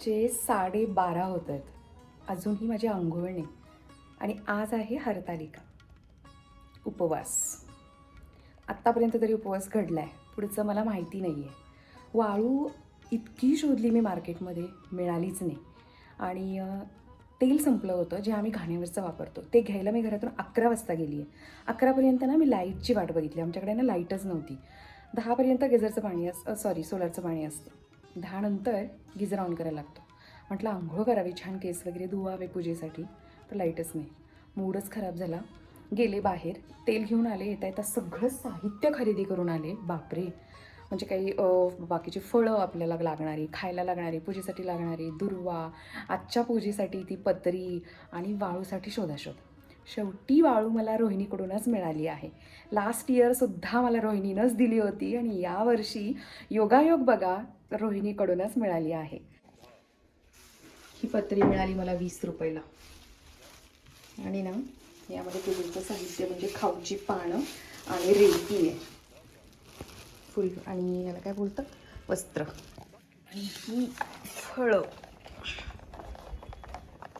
दुपारचे साडेबारा होत आहेत. अजूनही माझी आंघोळ नाही. आणि आज आहे हरतालिका. उपवास. आत्तापर्यंत तरी उपवास घडला आहे पुढचं मला माहिती नाही आहे वाळू इतकी शोधली मी मार्केटमध्ये मिळालीच नाही. आणि तेल संपलं होतं जे आम्ही घाण्यावरचं वापरतो. ते घ्यायला मी घरातून अकरा वाजता गेली आहे अकरापर्यंत ना मी लाईटची वाट बघितली. आमच्याकडे ना लाईटच नव्हती. दहापर्यंत गेझरचं पाणी असं सॉरी सोलरचं पाणी असतं. दहानंतर गिझर ऑन करायला लागतो. म्हटलं आंघोळ करावी छान केस वगैरे धुवावे पूजेसाठी तर लाईटच नाही. मूडच खराब झाला. गेले बाहेर तेल घेऊन आले येता येता सगळं साहित्य खरेदी करून आले. बापरे! म्हणजे काही बाकीची फळं आपल्याला लागणारी खायला लागणारी पूजेसाठी लागणारी दुर्वा आजच्या पूजेसाठी ती पत्री आणि वाळूसाठी शोधाशोध. शेवटी वाळू मला रोहिणीकडूनच मिळाली आहे. लास्ट इयरसुद्धा मला रोहिणीनंच दिली होती आणि यावर्षी योगायोग बघा रोहिणीकडूनच मिळाली आहे. ही पत्री मिळाली मला वीस रुपयाला. आणि ना यामध्ये पूर्वीचं साहित्य म्हणजे खाऊची पानं आणि रेती आहे. फुल आणि याला काय बोलतात? वस्त्र. आणि ही फळं.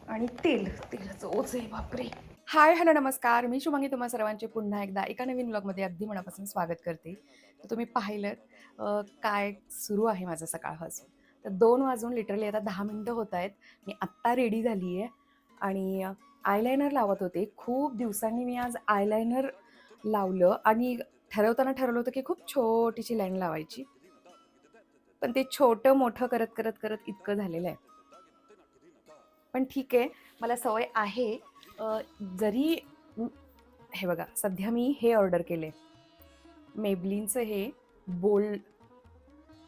आणि तेल. तेलाचं ओझ आहे बापरे. हाय हॅलो नमस्कार. मी शुभांगी तुम्हा सर्वांचे पुन्हा एकदा एका नवीन ब्लॉगमध्ये अगदी मनापासून स्वागत करते. तर तुम्ही पाहिलं काय सुरू आहे माझं सकाळपासून. तर दोन वाजून लिटरली आता दहा मिनटं होत आहेत. मी आत्ता रेडी झाली आहे आणि आयलायनर लावत होते. खूप दिवसांनी मी आज आयलायनर लावलं आणि ठरवताना ठरवलं होतं की खूप छोटीशी लाईन लावायची. पण ते छोटं मोठं करत करत करत इतकं झालेलं आहे. पण ठीक आहे. मला सवय आहे जरी हे बघा सध्या मी हे ऑर्डर केले. मेबलिनचं हे bold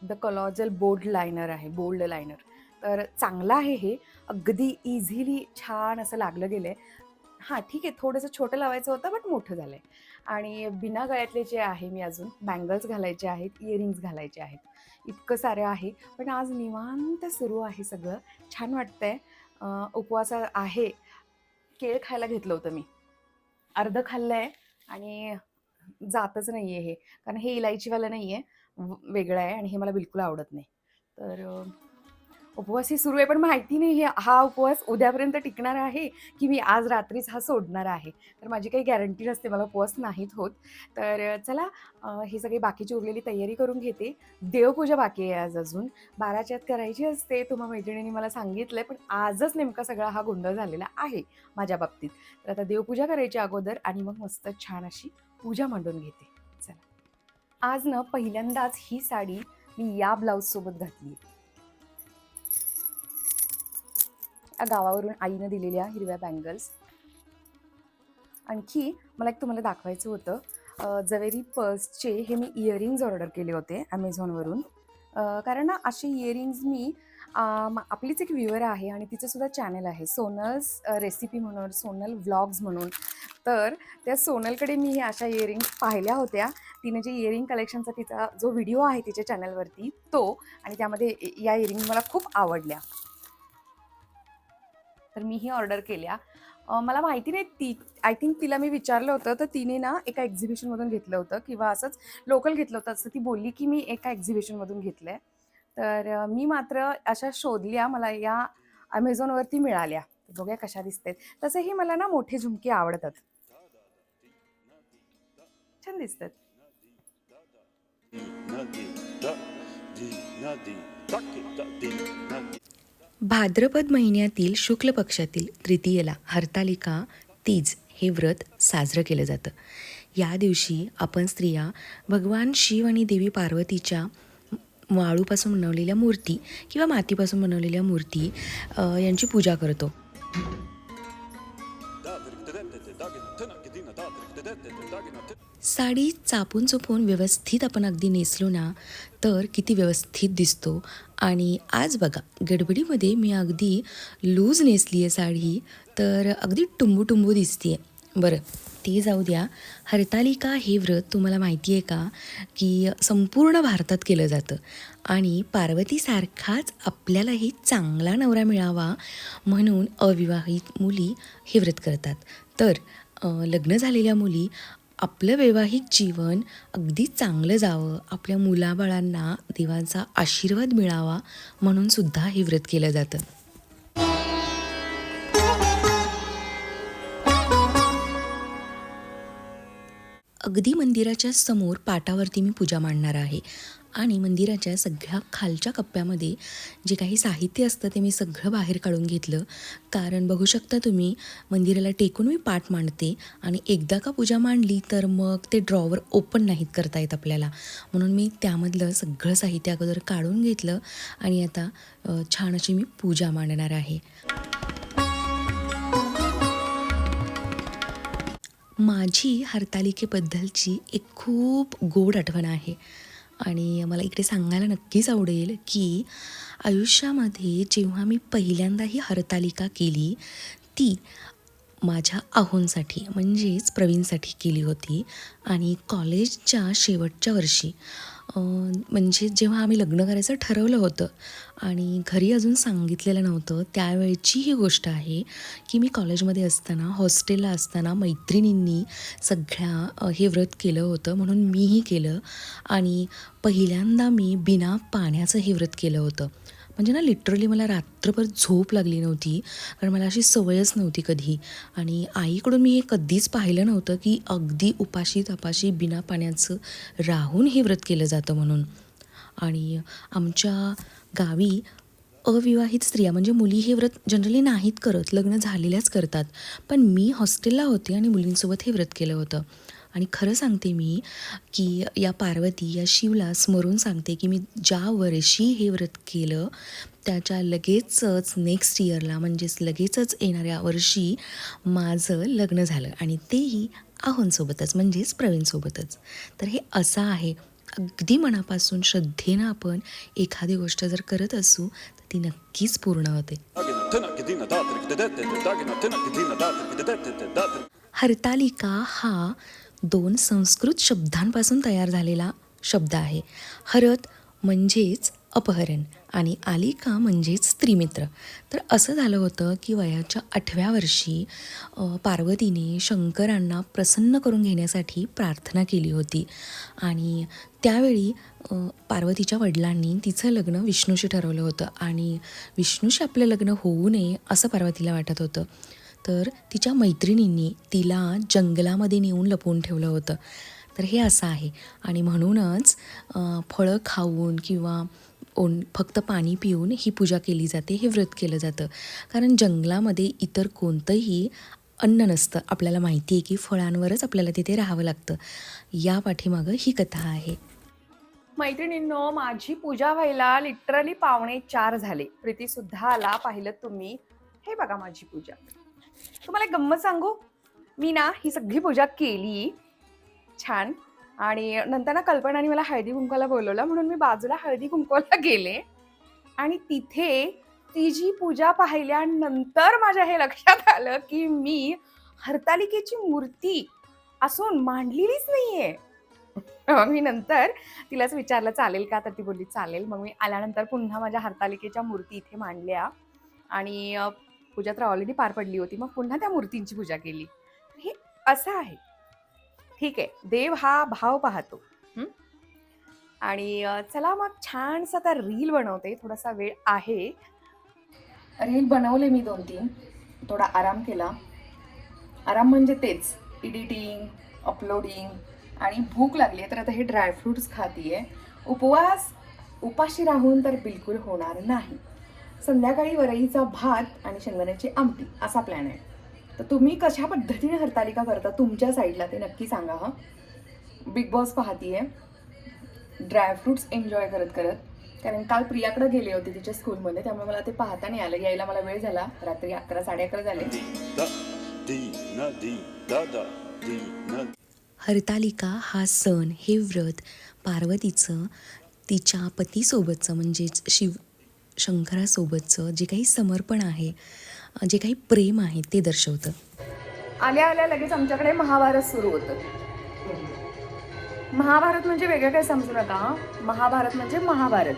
the colossal bold liner आहे बोल्ड लायनर तर चांगलं आहे हे. अगदी इझिली छान असं लागलं गेलं आहे हां ठीक आहे थोडंसं छोटं लावायचं होतं बट मोठं झालं आहे आणि बिना गळ्यातले जे आहे मी अजून बँगल्स घालायचे आहेत इयरिंग्स घालायचे आहेत. इतकं सारं आहे. पण आज निवांत सुरू आहे सगळं. छान वाटतं आहे उपवास आहे केळ खायला घेतलं होतं मी. अर्ध खाल्लं आहे आणि जातच नाही आहे हे. कारण हे इलायचीवालं नाही आहे वेगळं आहे आणि हे मला बिलकुल आवडत नाही. तर उपवास ही सुरू आहे पण माहिती नाही हे हा उपवास उद्यापर्यंत टिकणार आहे की मी आज रात्रीच हा सोडणार आहे? तर माझी काही गॅरंटी नसते मला उपवास नाहीत होत. तर चला हे ही सगळी बाकीची उरलेली तयारी करून घेते. देवपूजा बाकी आहे आज अजून. बाराच्यात करायची असते तुम्हा मैत्रिणींनी मला सांगितलं आहे पण आजच नेमका सगळा हा गोंधळ झालेला आहे माझ्या बाबतीत. तर आता देवपूजा करायची अगोदर आणि मग मस्त छान अशी पूजा मांडून घेते. चला. आज ना पहिल्यांदाच ही साडी मी या ब्लाऊजसोबत घातली या गावावरून आईनं दिलेल्या हिरव्या बँगल्स आणखी मला एक तुम्हाला दाखवायचं होतं. जवेरी पर्सचे हे मी इयरिंग्ज ऑर्डर केले होते ॲमेझॉनवरून कारण ना असे इयरिंग्ज मी आपलीच एक व्ह्युअर आहे आणि तिचंसुद्धा चॅनल आहे. सोनल्स रेसिपी म्हणून सोनल व्लॉग्स म्हणून. तर त्या सोनलकडे मी ह्या अशा इयरिंग्स पाहिल्या होत्या. तिने जे इयरिंग कलेक्शनचा तिचा जो व्हिडिओ आहे तिच्या चॅनलवरती तो आणि त्यामध्ये या इयरिंग मला खूप आवडल्या. तर मीही ऑर्डर केल्या मला माहिती नाही ती आय थिंक तिला मी विचारलं होतं तर तिने ना एका एक्झिबिशनमधून घेतलं होतं किंवा असंच लोकल घेतलं होतं असं ती बोलली की मी एका एक्झिबिशनमधून घेतलं आहे तर मी मात्र अशा शोधल्या मला या अमेझॉनवरती मिळाल्या. बघूया कशा दिसतात तसेही मला ना मोठे झुमके आवडतात. छान दिसतात. नदी. भाद्रपद महिन्यातील शुक्ल पक्षातील तृतीयेला हरतालिका तीज हे व्रत साजरं केलं जातं. या दिवशी आपण स्त्रिया भगवान शिव आणि देवी पार्वतीच्या वाळूपासून बनवलेल्या मूर्ती किंवा मातीपासून बनवलेल्या मूर्ती यांची पूजा करतो. साडी चापून चुपून व्यवस्थित आपण अगदी नेसलो ना तर किती व्यवस्थित दिसतो. आणि आज बघा गडबडीमध्ये मी अगदी लूज नेसली आहे साडी तर अगदी टुंबू टुंबू दिसते बरं ते जाऊ द्या. हरतालिका हे व्रत तुम्हाला माहिती आहे का? की संपूर्ण भारतात केलं जातं. आणि पार्वतीसारखाच आपल्यालाही चांगला नवरा मिळावा म्हणून अविवाहित मुली हे व्रत करतात. तर लग्न झालेल्या मुली आपलं वैवाहिक जीवन अगदी चांगलं जावं आपल्या मुलाबाळांना देवांचा आशीर्वाद मिळावा म्हणून सुद्धा हे व्रत केलं जातं. अगदी मंदिराच्या समोर पाटावरती मी पूजा मांडणार आहे. आणि मंदिराच्या सगळ्या खालच्या कप्प्यामध्ये जे काही साहित्य असतं ते मी सगळं बाहेर काढून घेतलं. कारण बघू शकता तुम्ही मंदिराला टेकून मी पाठ मांडते आणि एकदा का पूजा मांडली तर मग ते ड्रॉवर ओपन नाहीत करता येत आपल्याला. म्हणून मी त्यामधलं सगळं साहित्य अगोदर काढून घेतलं आणि आता छान अशी मी पूजा मांडणार आहे. माझी हरतालिकेबद्दलची एक खूप गोड आठवण आहे. आणि मला इकडे सांगायला नक्कीच आवडेल की आयुष्यामध्ये जेव्हा मी पहिल्यांदा ही हरतालिका केली ती माझ्या आहोंसाठी म्हणजेच प्रवीणसाठी केली होती आणि कॉलेजच्या शेवटच्या वर्षी. म्हणजे जेव्हा आम्ही लग्न करायचं ठरवलं होतं आणि घरी अजून सांगितलेलं नव्हतं त्यावेळची ही गोष्ट आहे की मी कॉलेजमध्ये असताना हॉस्टेलला असताना मैत्रिणींनी सगळ्या हे व्रत केलं होतं म्हणून मीही केलं आणि पहिल्यांदा मी बिना पाण्याचं हे व्रत केलं होतं. म्हणजे ना लिटरली मला रात्रभर झोप लागली नव्हती कारण मला अशी सवयच नव्हती कधी. आणि आईकडून मी हे कधीच पाहिलं नव्हतं की अगदी उपाशी तपाशी बिना पाण्याचं राहून हे व्रत केलं जातं म्हणून. आणि आमच्या गावी अविवाहित स्त्रिया म्हणजे मुली हे व्रत जनरली नाहीत करत लग्न झालेल्याच करतात. पण मी हॉस्टेलला होते आणि मुलींसोबत हे व्रत केलं होतं. आणि खरं सांगते मी की या पार्वती या शिवला स्मरून सांगते की मी ज्या वर्षी हे व्रत केलं त्याच्या लगेचच नेक्स्ट इयरला म्हणजेच लगेचच येणाऱ्या वर्षी माझं लग्न झालं आणि तेही आहोंसोबतच म्हणजेच प्रवीणसोबतच. तर हे असं आहे. अगदी मनापासून श्रद्धेनं आपण एखादी गोष्ट जर करत असू तर ती नक्कीच पूर्ण होते. हरतालिका हा दोन संस्कृत शब्दांपासून तयार झालेला शब्द आहे. हरत म्हणजेच अपहरण आणि आलिका म्हणजेच स्त्रीमित्र. तर असं झालं होतं की वयाच्या आठव्या वर्षी पार्वतीने शंकरांना प्रसन्न करून घेण्यासाठी प्रार्थना केली होती. आणि त्यावेळी पार्वतीच्या वडिलांनी तिचं लग्न विष्णूशी ठरवलं होतं. आणि विष्णूशी आपलं लग्न होऊ नये असं पार्वतीला वाटत होतं. तर तिच्या मैत्रिणींनी तिला जंगलामध्ये नेऊन लपवून ठेवलं होतं. तर हे असं आहे. आणि म्हणूनच फळं खाऊन किंवा ओन फक्त पाणी पिऊन ही पूजा केली जाते हे व्रत केलं जातं. कारण जंगलामध्ये इतर कोणतंही अन्न नसतं. आपल्याला माहिती आहे की फळांवरच आपल्याला तिथे राहावं लागतं. या पाठीमागं ही कथा आहे. मैत्रिणींनो माझी पूजा व्हायला लिटरली पावणे चार झाले. प्रीतीसुद्धा आला पाहिलं तुम्ही. हे बघा माझी पूजा. तुम्हाला एक गंमत सांगू? मी ना ही सगळी पूजा केली छान. आणि नंतर ना कल्पनाने मला हळदी कुंकवाला बोलवलं म्हणून मी बाजूला हळदी कुंकवाला गेले. आणि तिथे ती जी पूजा पाहिल्यानंतर माझ्या हे लक्षात आलं की मी हरतालिकेची मूर्ती असून मांडलेलीच नाहीये. मग मी नंतर तिलाच विचारलं चालेल का? तर ती बोलली चालेल. मग मी आल्यानंतर पुन्हा माझ्या हरतालिकेच्या मूर्ती इथे मांडल्या. आणि पूजा तर ऑलरेडी पार पडली होती. मग पुन्हा त्या मूर्तींची पूजा केली. हे असं आहे. ठीक आहे. देव हा भाव पाहतो. आणि चला मग छानसा आता रील बनवते. थोडासा वेळ आहे. रील बनवले मी दोन तीन. थोडा आराम केला. आराम म्हणजे तेच. एडिटिंग अपलोडिंग आणि भूक लागली तर आता हे ड्रायफ्रुट्स आहे उपवास उपाशी राहून तर बिलकुल होणार नाही. संध्याकाळी वरईचा भात आणि शेंगदाण्याची आमटी असा प्लॅन आहे. तर तुम्ही कशा पद्धतीने हरतालिका करता तुमच्या साईडला ते नक्की सांगा हं. बिग बॉस पाहतीये. ड्रायफ्रुट्स एन्जॉय करत करत. कारण काल प्रियाकडे गेले होते तिच्या स्कूलमध्ये त्यामुळे मला ते पाहता नाही आलं. यायला मला वेळ झाला. रात्री अकरा साडे अकरा झाले. हरतालिका हा सण हे व्रत पार्वतीचं तिच्या पतीसोबतचं म्हणजेच शिव शंकरासोबतचं जे काही समर्पण आहे जे काही प्रेम आहे ते दर्शवतं. आल्या आल्या लगेच आमच्याकडे महाभारत सुरू होतं. महाभारत म्हणजे वेगळं काय समजू नका महाभारत म्हणजे महाभारत.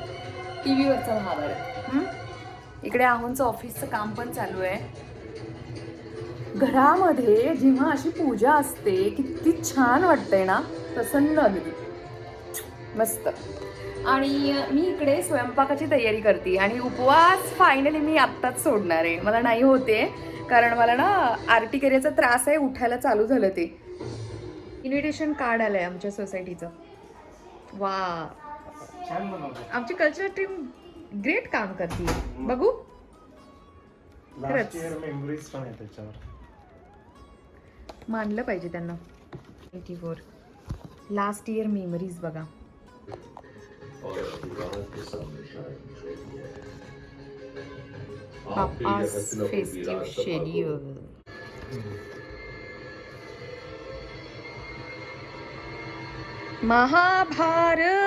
टी व्हीवरचं महाभारत इकडे आहोंचं ऑफिसचं काम पण चालू आहे. घरामध्ये जेव्हा अशी पूजा असते किती छान वाटतंय ना प्रसन्न अगदी. मस्त. आणि मी इकडे स्वयंपाकाची तयारी करते आणि उपवास फायनली मी आत्ताच सोडणार आहे. मला नाही होते कारण मला ना आर्टिकेरियाचा त्रास आहे उठायला चालू झालं ते. इन्व्हिटेशन कार्ड आलंय आमच्या सोसायटीचं वा. आमची कल्चरल टीम ग्रेट काम करते. बघू. आहे मानलं पाहिजे त्यांना. Twenty four last year memories बघा. बाप्पास फेस्टिव्ह शेड्यूल महाभारत